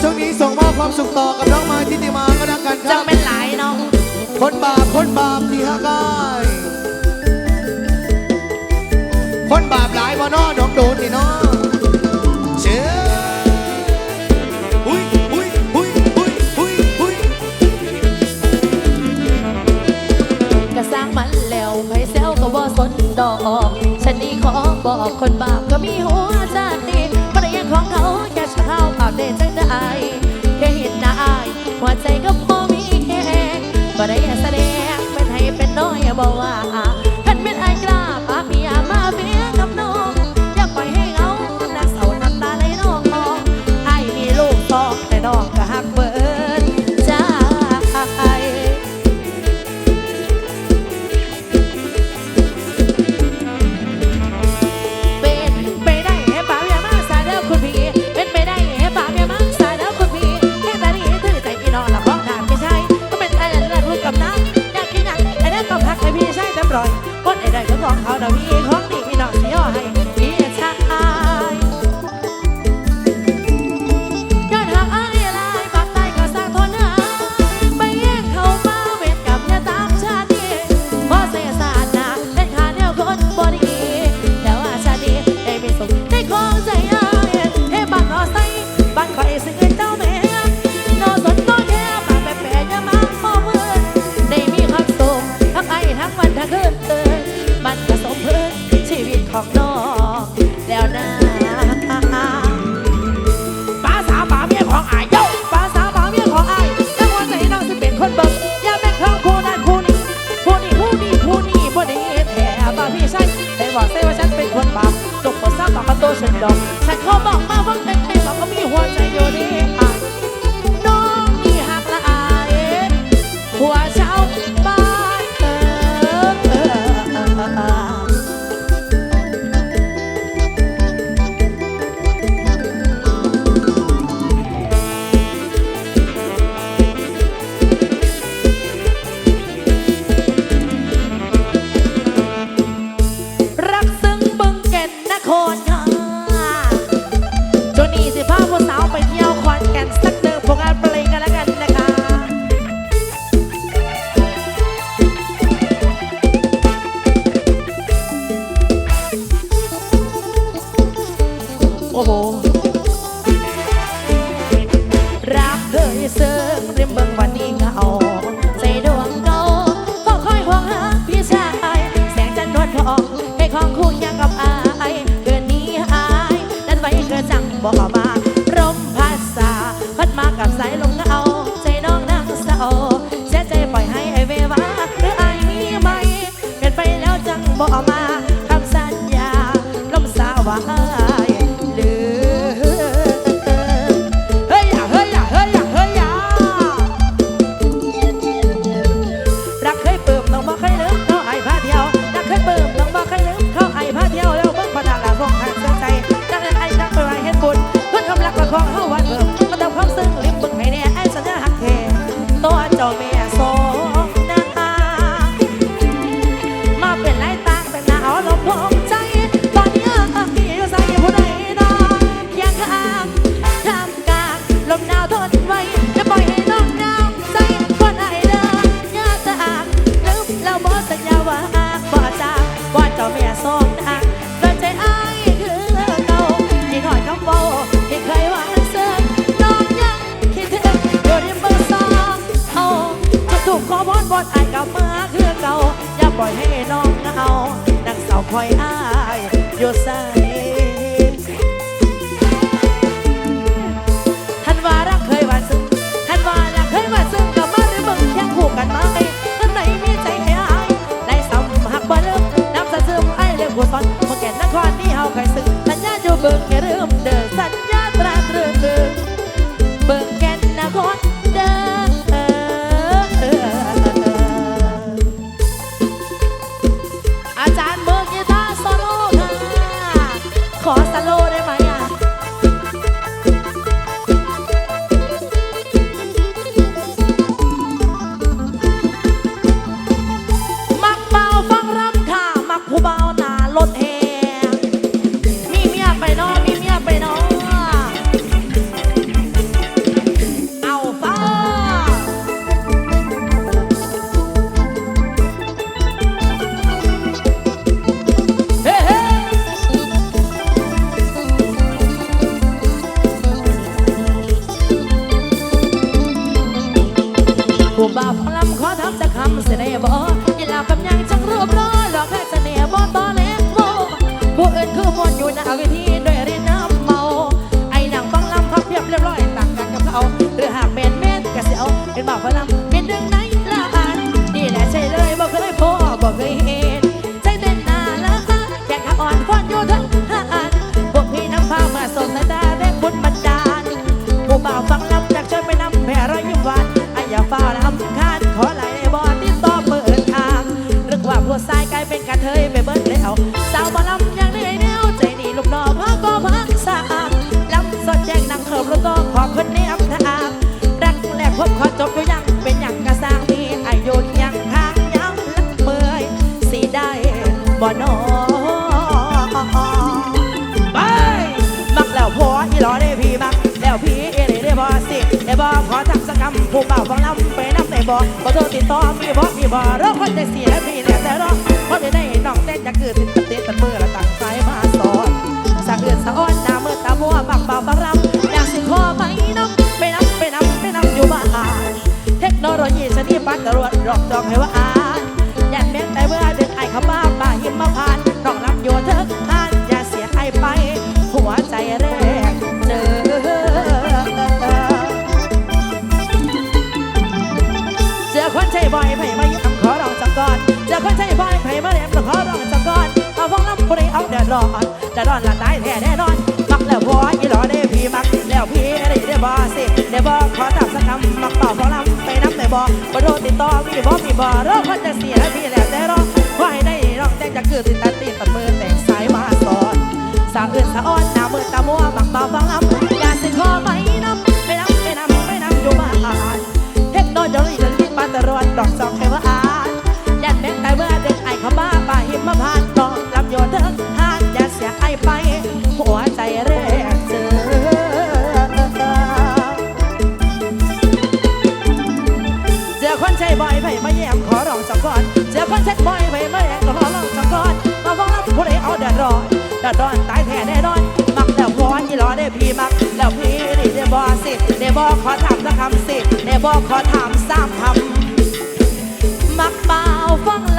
ช่วงนี้ส่งมอบความสุขต่อกับน้องไม้ทิติมาก็แล้กันครับจะเป็นหลายน้อง คนบาปคนบาปที่ฮักอ้าคนบาปหลายว่านอดองโดนนี่เนาะเชื่อหุยหุยหุยหุยหุยหุยก็สร้างมันแล้วไผแซวก็ว่าสนดอก ฉันนี่ขอบอกคนบาปก็มีหัว เขานักสาวคอยอ้ายโยใส่ท่านว่ารักเคยหวานซึ่งท่านว่ารักเคยหวานซึ่งกับมาหรือมึงยังผูกกันมาไหมท่นไหนมีใจให้อ้ายได้สมหักบ่เลิกน้ำสะซึมไอเลี้ยงหัวซ้อนเมื่อแก่นักคานี่เฮาเคยซึ่งสัญญาอยเบิ่งแค่เริ่มเด ลดให้ ผู้อื่นคือมวนอยู่หน้าเวทีด้วยเรียนน้ำเมา ไอ้นางฟังลำพับเพียบเรียบร้อยต่างกันกับเขาหรือหากเป็นเม็ดกะเสียวเป็นบ่าวฟังเป็นดึงไหนละอันนี่แหละใช่เลยบ่เคยพอบ่เคยเห็น บ่นอไปมักแล้วพออีหลอได้พี่มักแล้วพี่เอเลยได้บอสิได้บอขอทำสกรรมผู้เป่าฟังลำไปน้ำในบอขอโทษติดต่อมีบอมีบอรอคนใจเสียพี่เนี่ยแต่รอเพราะได้ได้น้องเต้นจะเกิดติดตัดเต้นตัดมือละตั้งใจมาสอนสะเอื่นสะอ้อนหน้ามือตามัวมักเป่าฟังลำอยากสิขอไปน้ำไปน้ำไปน้ำไปน้ำอยู่บ้านเทคโนโลยีชนิดปัดตรวจรอกจองให้ว่าอ่านยันแม่นแต่เมื่อเดินไอเข้ามาป่าหิมมา นอนละตายแท้แน่นอน มักแล้วพออีหลอได้พี่มัก แล้วพี่ได้ได้บอสิได้บอขอตับสักคำมักเป่าฟองน้ำไปน้ำไปบอบอโทรติดต่อพี่บอพี่บอเรอคนจะเสียพี่แล้วแต่รอขอให้ได้ร้องแต่งจะคือติดตัดตีตัดมือแต่งสายมาสอนสาวอื่นสาวอ่อนหน้ามือตามัวมักเบาฟังลำอา แน่นอน มักแล้วพอนยี่ล้อได้พี่มักแล้วพี่นี่ได้บอสิได้บอขอถามสักคำสิได้บอขอถามสามคำมักเปล่าฟัง